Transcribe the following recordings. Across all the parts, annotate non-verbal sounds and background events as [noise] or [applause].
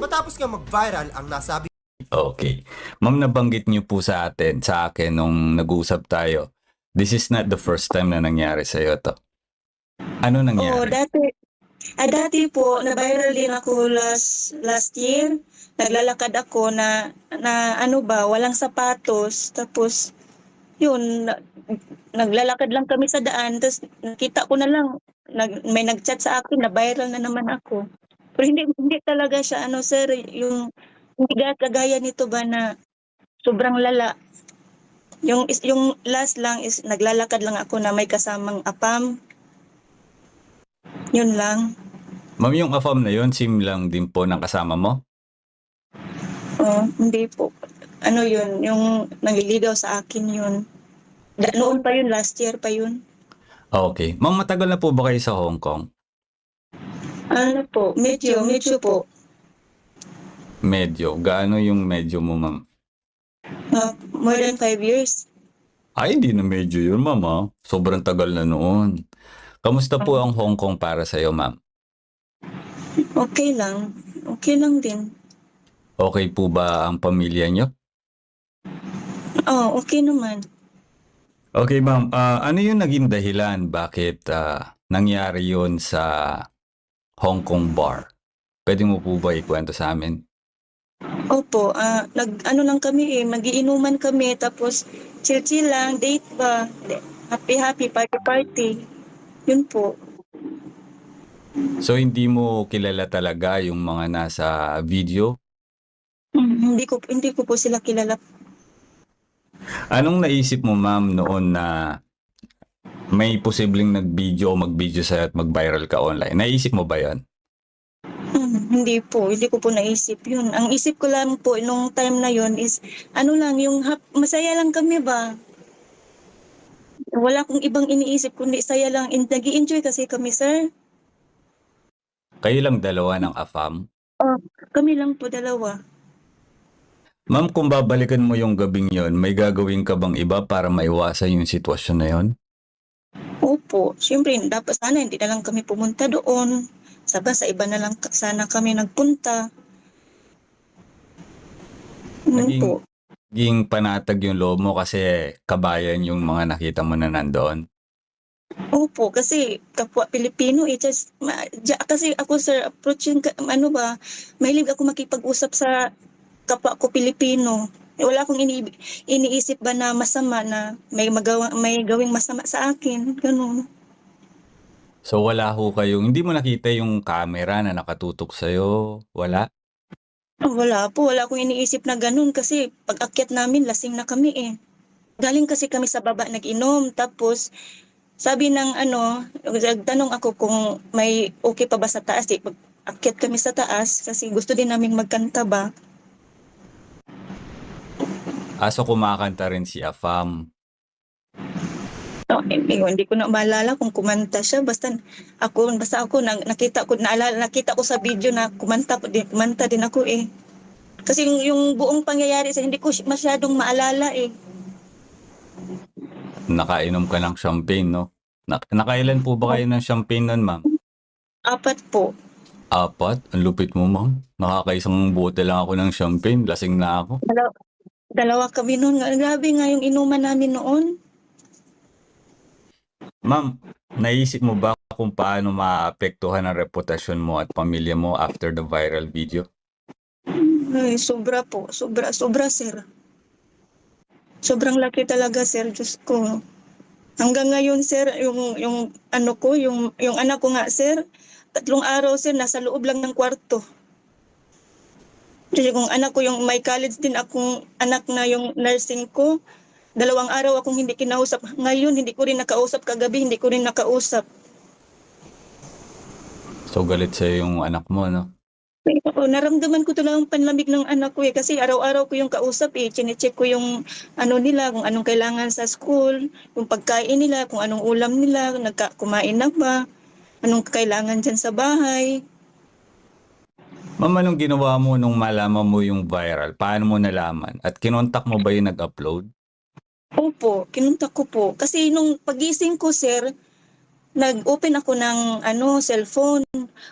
Matapos nga mag-viral ang nasabi Okay. Ma'am, nabanggit niyo po sa atin, sa akin, nung nag-usap tayo. This is not the first time na nangyari sa'yo to. Ano Oo, nangyari? dati, ah, dati po, na-viral din ako last, last year. Naglalakad ako na, na ano ba, walang sapatos. Tapos, yun, na- naglalakad lang kami sa daan. Tapos, nakita ko na lang, nag, may nag-chat sa akin, na-viral na naman ako. Pero hindi, hindi talaga siya, ano sir, yung, hindi ga- kagaya nito ba na sobrang lala. Yung, yung last lang is naglalakad lang ako na may kasamang apam. Yun lang. Ma'am, yung afam na yun, sim lang din po ng kasama mo? Oh, hindi po. Ano yun, yung nangliligaw sa akin yun. Noon pa yun, last year pa yun. Okay. Ma'am, matagal na po ba kayo sa Hong Kong? Ano po, medyo, medyo po. Medyo. Gaano yung medyo mo, ma'am? Ah, more than five years. Ay, hindi na medyo yun, ma'am. ah. Sobrang tagal na noon. Kamusta po ang Hong Kong para sa'yo, ma'am? Okay lang. Okay lang din. Okay po ba ang pamilya niyo? Oh, okay naman. Okay, ma'am. Ah, ano yung naging dahilan bakit ah, nangyari yun sa Hong Kong bar? Pwede mo po ba ikwento sa amin? Opo, ah, nag, ano lang kami eh, magiinuman kami, tapos chill-chill lang, date ba, happy-happy, party-party. Yun po. So, hindi mo kilala talaga yung mga nasa video? Hmm, hindi ko hindi ko po sila kilala. Anong naisip mo, ma'am, noon na may posibleng nag-video o mag-video sa'yo at mag-viral ka online? Naisip mo ba yan? Hmm, hindi po, hindi ko po naisip yun. Ang isip ko lang po nung time na yun is, ano lang, yung hap- masaya lang kami ba? Wala akong ibang iniisip, kundi saya lang. And nag enjoy kasi kami, sir. Kayo lang dalawa ng AFAM? Kami lang po dalawa. Ma'am, kung babalikan mo yung gabing yon, may gagawin ka bang iba para maiwasan yung sitwasyon na yon? Opo, syempre, dapat sana hindi na lang kami pumunta doon. Saba, sa iba na lang sana kami nagpunta. Yun Naging- po. Ging panatag yung loob mo kasi kabayan yung mga nakita mo na nandoon. Opo, kasi kapwa Pilipino, eh, just, ma, ja- kasi ako sir, approaching, ano ba, mahilig ako makipag-usap sa kapwa ko Pilipino. Wala akong ini, iniisip ba na masama na may magawa, may gawing masama sa akin, ganun. So wala ho kayong, hindi mo nakita yung camera na nakatutok sa'yo? Wala? Ah, Wala po, wala akong iniisip na ganun kasi pag akyat namin, lasing na kami eh. Galing kasi kami sa baba nag-inom, tapos sabi ng ano, nagtanong ako kung may okay pa ba sa taas. Eh, pag akyat kami sa taas kasi gusto din naming magkanta ba. Aso kumakanta rin si Afam. No, hindi, hindi ko na maalala kung kumanta siya. Basta ako, basta ako nang, nakita ko, naalala, nakita ko sa video na kumanta, din, kumanta din ako eh. Kasi yung, yung buong pangyayari sa hindi ko masyadong maalala eh. Nakainom ka ng champagne, no? Nak- nakailan po ba kayo ng champagne nun, ma'am? Apat po. Apat? Ang lupit mo, ma'am. Nakakaisang bote lang ako ng champagne. Lasing na ako. Dalawa, dalawa kami noon. Grabe nga yung inuman namin noon. Ma'am, naisip mo ba kung paano maapektuhan ang reputasyon mo at pamilya mo after the viral video? Ay, sobra po. Sobra, sobra, sir. Sobrang laki talaga, sir. Diyos ko. Hanggang ngayon, sir, yung, yung ano ko, yung, yung anak ko nga, sir, tatlong araw, sir, nasa loob lang ng kwarto. Kasi kung anak ko, yung may college din akong anak na yung nursing ko, dalawang araw akong hindi kinausap. Ngayon, hindi ko rin nakausap. Kagabi, hindi ko rin nakausap. So galit sa'yo yung anak mo, no? Oo, naramdaman ko talagang panlamig ng anak ko eh. Kasi araw-araw ko yung kausap eh. Chinecheck ko yung ano nila, kung anong kailangan sa school, yung pagkain nila, kung anong ulam nila, nagka, kumain na ba, anong kailangan dyan sa bahay. Ma'am, anong ginawa mo nung malaman mo yung viral? Paano mo nalaman? At kinontak mo ba yung nag-upload? Opo, kinuntak ko po. Kasi nung pagising ko, sir, nag-open ako ng ano, cellphone.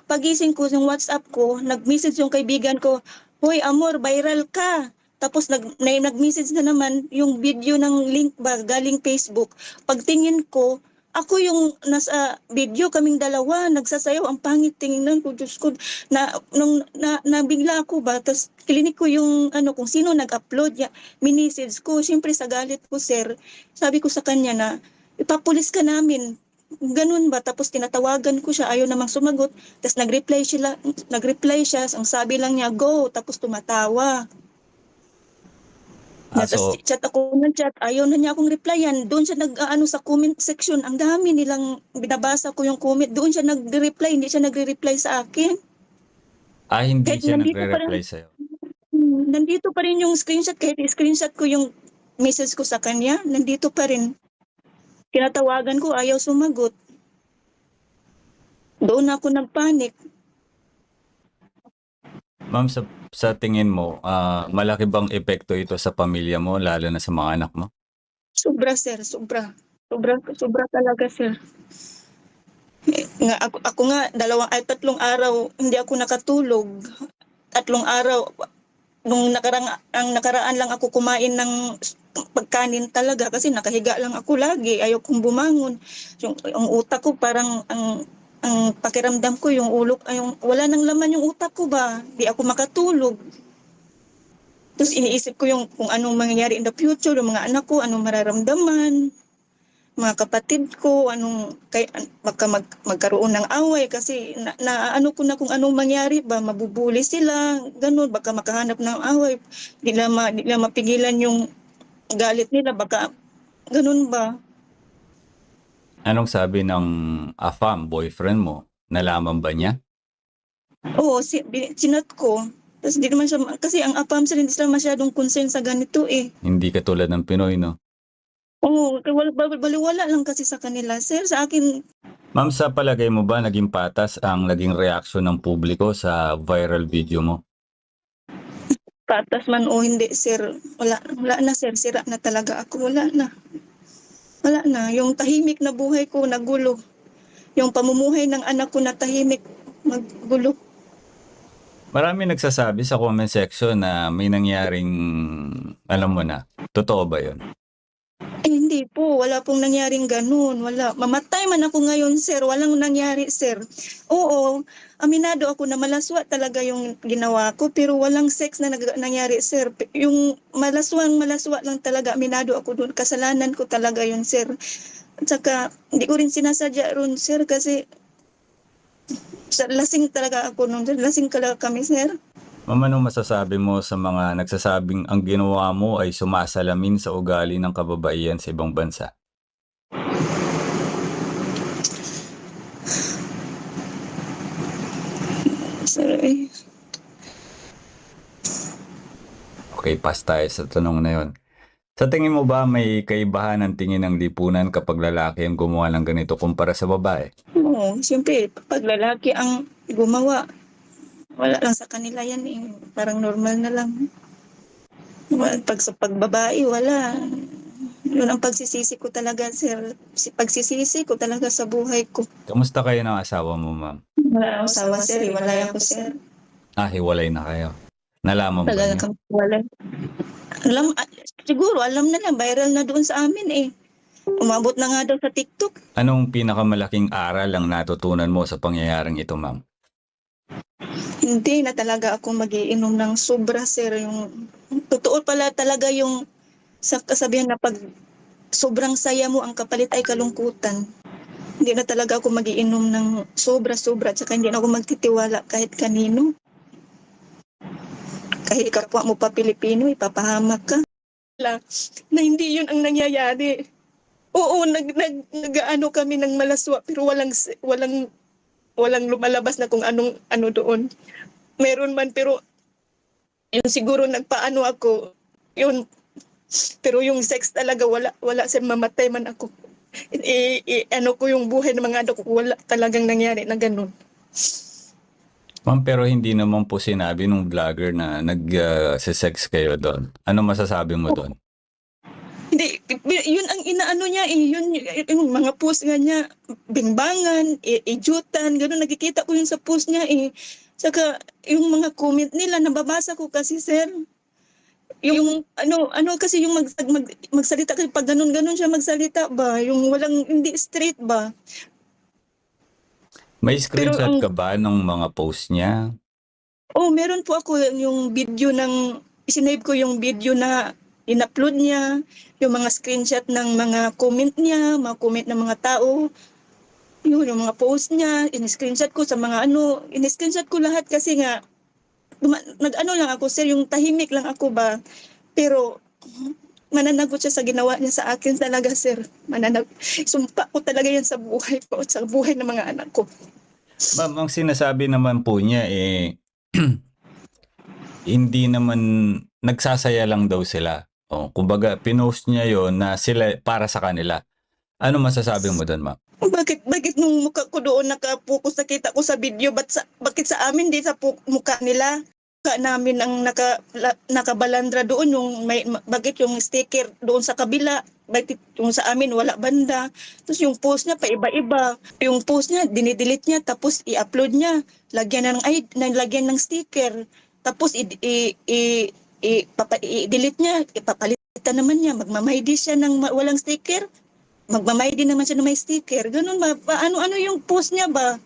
Pagising ko yung WhatsApp ko, nag-message yung kaibigan ko, Hoy, Amor, viral ka. Tapos nag, na, nag-message na naman yung video ng link ba galing Facebook. Pagtingin ko, ako yung nasa video, kaming dalawa, nagsasayaw, ang pangit tingnan ko, Diyos ko, na, nung, na, nabigla ako ba, tapos klinik ko yung, ano, kung sino nag-upload, ya, minisage ko, siyempre sa galit ko, sir, sabi ko sa kanya na, ipapulis ka namin, ganun ba, tapos tinatawagan ko siya, ayaw namang sumagot, tapos nag-reply siya, nag-reply siya, ang sabi lang niya, go, tapos tumatawa. Ah, so, chat ako ng chat, ayaw na niya akong replyan. Doon siya nag ano sa comment section. Ang dami nilang binabasa ko yung comment. Doon siya nagre-reply, hindi siya nagre-reply sa akin. ah, hindi kahit siya nandito pa rin- nagre-reply sa'yo. Hmm, Nandito pa rin yung screenshot kahit screenshot ko yung message ko sa kanya, nandito pa rin. Kinatawagan ko, ayaw sumagot. Doon ako nagpanik. Ma'am, sa, sa tingin mo, ah, malaki bang epekto ito sa pamilya mo, lalo na sa mga anak mo? Sobra, sir. Sobra. Sobra, sobra talaga, sir. Nga, ako, ako nga, dalawang, ay, tatlong araw, hindi ako nakatulog. Tatlong araw, nung nakarang, ang nakaraan lang ako kumain ng pagkanin talaga kasi nakahiga lang ako lagi. Ayaw kong bumangon. Yung, yung utak ko parang, ang, ang pakiramdam ko, yung ulo, ay, yung, wala nang laman yung utak ko ba? Di ako makatulog. Tapos iniisip ko yung kung anong mangyayari in the future, yung mga anak ko, anong mararamdaman, mga kapatid ko, anong kay baka mag, magkaroon ng away kasi na, na ano ko na kung anong mangyari ba, mabubuli sila, ganun, baka makahanap ng away, di na, ma, di na mapigilan yung galit nila, baka ganun ba? Anong sabi ng AFAM, boyfriend mo? Nalaman ba niya? Oo, si, bi- sinat ko. Tapos di naman siya, kasi ang apam sila hindi sila masyadong concern sa ganito eh. Hindi katulad ng Pinoy, no? Oo, wala, baliwala lang kasi sa kanila. Sir, sa akin, Ma'am, sa palagay mo ba naging patas ang naging reaksyon ng publiko sa viral video mo? patas man o hindi, sir. Wala, wala na, sir. Sira na talaga ako. Wala na. Wala na. Yung tahimik na buhay ko, nagulo. Yung pamumuhay ng anak ko na tahimik, maggulo. Marami nagsasabi sa comment section na may nangyaring, alam mo na, totoo ba yun? Eh, hindi po. Wala pong nangyaring ganun. Wala. Mamatay man ako ngayon, sir. Walang nangyari, sir. Oo, aminado ako na malaswa talaga yung ginawa ko, pero walang sex na nag- nangyari, sir. Yung malaswang malaswa lang talaga, aminado ako doon. Kasalanan ko talaga yun, sir. At saka, hindi ko rin sinasadya ron, sir, kasi lasing talaga ako noon, sir. Lasing talaga kami, sir. Ma'am, anong masasabi mo sa mga nagsasabing ang ginawa mo ay sumasalamin sa ugali ng kababaihan sa ibang bansa? Eh. Okay, pass tayo sa tanong na yon. Sa tingin mo ba may kaibahan ng tingin ng lipunan kapag lalaki ang gumawa ng ganito kumpara sa babae? Oo, siyempre, pag lalaki ang gumawa, wala lang sa kanila yan eh. Parang normal na lang. Wala- Pag sa pagbabae, wala. Yun ang pagsisisi ko talaga, sir. Si- Pagsisisi ko talaga sa buhay ko. Kamusta kayo ng asawa mo, ma'am? Wala akong asawa, sir. Wala ako, sir. Ah, hiwalay na kayo. Nalaman ba Talaga niyo? kang wala. Alam, ah, siguro, alam na lang. Viral na doon sa amin eh. Umabot na nga daw sa TikTok. Anong pinakamalaking aral ang natutunan mo sa pangyayaring ito, ma'am? Hindi na talaga ako magiinom ng sobra, sir. Yung, totoo pala talaga yung sa kasabihan na pag sobrang saya mo, ang kapalit ay kalungkutan. Hindi na talaga ako magiinom ng sobra-sobra at saka hindi na ako magtitiwala kahit kanino. Kahit kapwa mo pa Pilipino, ipapahamak ka. Na hindi yun ang nangyayari. Oo, nag, nag, nag-ano kami ng malaswa pero walang walang walang lumalabas na kung anong ano doon. Meron man pero yun siguro nagpaano ako. Yun pero yung sex talaga wala wala sa mamatay man ako. I, i- ano ko yung buhay ng mga anak ko wala talagang nangyari na ganun. Ma'am, pero hindi naman po sinabi nung vlogger na nag-sex kayo doon. Ano masasabi mo doon? Hindi yun ang inaano niya eh. Yun, yung mga post nga niya, bingbangan, i- ijutan, gano'n. Nakikita ko yun sa post niya eh. Saka, yung mga comment nila, nababasa ko kasi, sir. Yung, ano, ano kasi yung mag, mag, magsalita kasi pag ganun, ganun siya magsalita ba? Yung walang, hindi straight ba? May screenshot ang- ka ba ng mga post niya? Oh, meron po ako yung video ng, isinave ko yung video na in-upload niya, yung mga screenshot ng mga comment niya, mga comment ng mga tao, yun, yung mga post niya, in-screenshot ko sa mga ano, in-screenshot ko lahat kasi nga, nag-ano lang ako, sir, yung tahimik lang ako ba, pero mananagot siya sa ginawa niya sa akin talaga, sir. Mananag sumpa ko talaga yan sa buhay ko, sa buhay ng mga anak ko. Ma'am, ang sinasabi naman po niya eh [clears throat] hindi naman nagsasaya lang daw sila. O, kumbaga pinost niya 'yon na sila para sa kanila. Ano masasabi mo doon, ma'am? Bakit bakit nung mukha ko doon nakapokus nakita ko sa video ba't sa, bakit sa amin di sa mukha nila? Mukha namin ang naka la, nakabalandra doon yung may ma- bakit yung sticker doon sa kabila? Bakit yung sa amin wala banda? Tapos yung post niya pa iba-iba yung post niya dinidelete niya tapos i-upload niya. Lagyan ng ay lagyan ng sticker. Tapos i, i, i, i-delete niya ipapalitan naman niya magmamaydi siya ng walang sticker magmamay din naman siya na may sticker. Ganun ba? Paano ano yung post niya ba?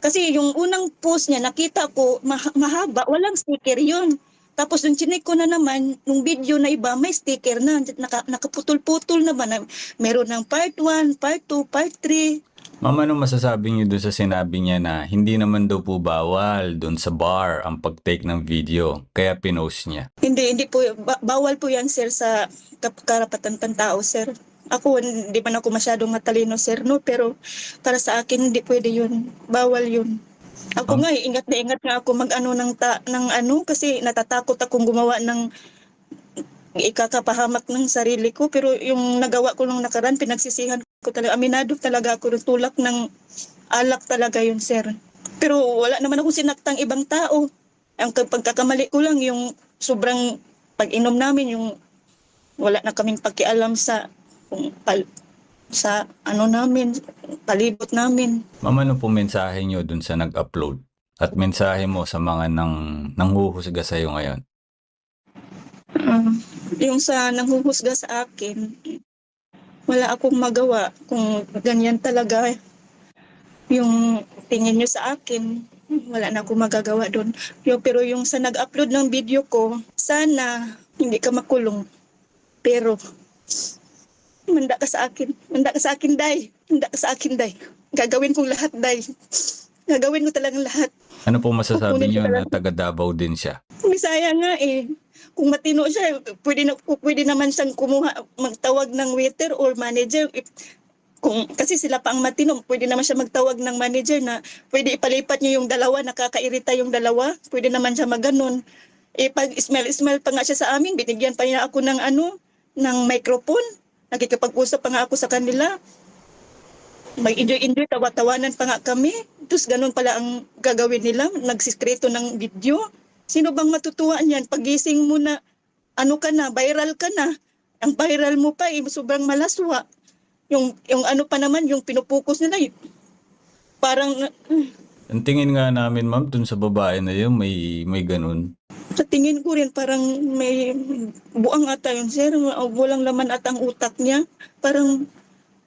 Kasi yung unang post niya, nakita ko, ma- mahaba, walang sticker yun. Tapos nung chinek ko na naman, nung video na iba, may sticker na. Naka, nakaputol-putol na ba? Na, meron ng part 1, part 2, part 3. Ma'am, ano masasabi niyo doon sa sinabi niya na hindi naman daw po bawal doon sa bar ang pag-take ng video, kaya pinost niya? Hindi, hindi po, ba- bawal po yan, sir, sa kap- karapatan pantao, sir. Ako, hindi man ako masyadong matalino, sir, no? Pero para sa akin, hindi pwede yun. Bawal yun. Ako Um, nga, eh, ingat na ingat nga ako mag-ano ng, ta- ng ano, kasi natatakot akong gumawa ng ikakapahamak ng sarili ko. Pero yung nagawa ko nung nakaraan, pinagsisihan ko talaga. Aminado talaga ako ng tulak ng alak talaga yun, sir. Pero wala naman ako sinaktang ibang tao. Ang pagkakamali ko lang yung sobrang pag-inom namin, yung wala na kaming pakialam sa kung pal, sa ano namin, palibot namin. Ma'am, ano po mensahe niyo doon sa nag-upload? At mensahe mo sa mga nang nanghuhusga sa iyo ngayon? Ah, yung sa nanghuhusga sa akin, wala akong magawa kung ganyan talaga yung tingin nyo sa akin. Wala na akong magagawa doon. Pero yung sa nag-upload ng video ko, sana hindi ka makulong. Pero, manda ka sa akin. Manda ka sa akin, Day. Manda ka sa akin, Day. Gagawin kong lahat, Day. Gagawin ko talagang lahat. Ano po masasabi Kukunin niyo ko na taga Davao din siya? Bisaya nga eh. Kung matino siya, pwede, na, pwede naman siyang kumuha, magtawag ng waiter or manager. If, kung, kasi sila pa ang matino, pwede naman siya magtawag ng manager na pwede ipalipat niyo yung dalawa, nakakairita yung dalawa. Pwede naman siya maganon. Eh, pag smell-smell pa nga siya sa amin, binigyan pa niya ako ng ano, ng microphone. Nakikipag-usap pa nga ako sa kanila. Mag-enjoy-enjoy, tawa-tawanan pa nga kami. Tapos ganun pala ang gagawin nila, nagsiskreto ng video. Sino bang matutuwa niyan? Pagising mo na, ano ka na, viral ka na. Ang viral mo pa, eh, sobrang malaswa. Yung, yung ano pa naman, yung pinupokus nila, eh, parang, uh, Ang tingin nga namin, ma'am, dun sa babae na yun, may, may ganun. sa tingin ko rin, parang may buang ata yun, sir. Walang laman at ang utak niya. Parang,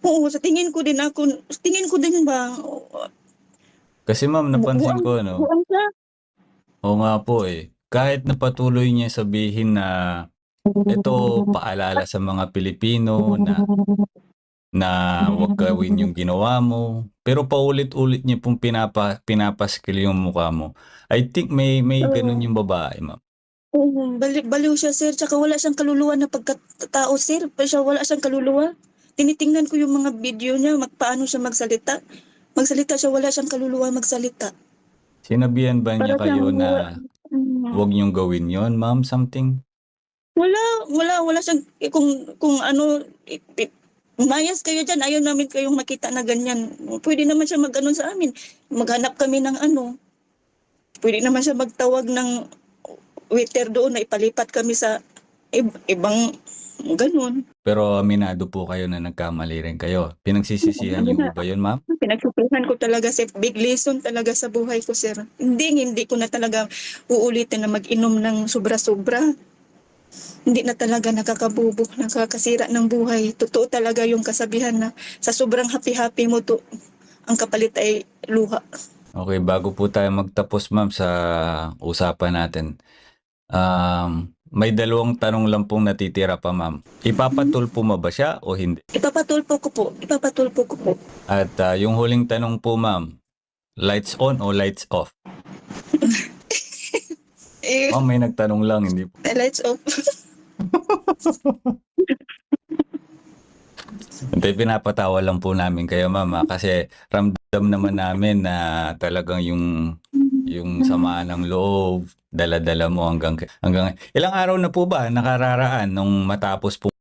oo, sa tingin ko din ako, sa tingin ko din ba, Kasi ma'am, napansin buang, ko, ano, buang siya. Oo nga po eh. Kahit na patuloy niya sabihin na ito paalala sa mga Pilipino na na huwag gawin yung ginawa mo. Pero paulit-ulit niya pong pinapa, pinapaskil yung mukha mo. I think may may ganun yung babae, ma'am. Oo, bali, baliw siya, sir. Tsaka wala siyang kaluluwa na pagkatao, sir. Pa siya, wala siyang kaluluwa. Tinitingnan ko yung mga video niya, magpaano siya magsalita. Magsalita siya, wala siyang kaluluwa magsalita. Sinabihan ba niya Para kayo siyang na Mm. huwag niyong gawin yon ma'am, something? Wala, wala, wala siyang, eh, kung, kung ano, eh, eh, Umayas kayo dyan, ayaw namin kayong makita na ganyan. Pwede naman siya mag-anon sa amin. Maghanap kami ng ano. Pwede naman siya magtawag ng waiter doon na ipalipat kami sa ib- ibang Ganun. Pero aminado po kayo na nagkamali rin kayo. Pinagsisisihan niyo po ba yun, ma'am? Pinagsusuhan ko talaga sir. Big lesson talaga sa buhay ko sir. Hindi, hindi ko na talaga uulitin na mag-inom ng sobra-sobra. Hindi na talaga nakakabubok, nakakasira ng buhay. Totoo talaga yung kasabihan na sa sobrang happy-happy mo to, ang kapalit ay luha. Okay, bago po tayo magtapos, ma'am, sa usapan natin. Um, may dalawang tanong lang pong natitira pa, ma'am. Ipapatulpo mo ba siya o hindi? Ipapatulpo ko po, ipapatulpo ko po. At ah, yung huling tanong po, ma'am, lights on o lights off? [laughs] Eh, Ma'am, may nagtanong lang, hindi po. lights off. [laughs] Hindi, pinapatawa lang po namin kayo, ma'am. ah, Kasi ramdam naman namin na talagang yung yung sama ng loob, dala-dala mo hanggang hanggang ilang araw na po ba nakararaan nung matapos po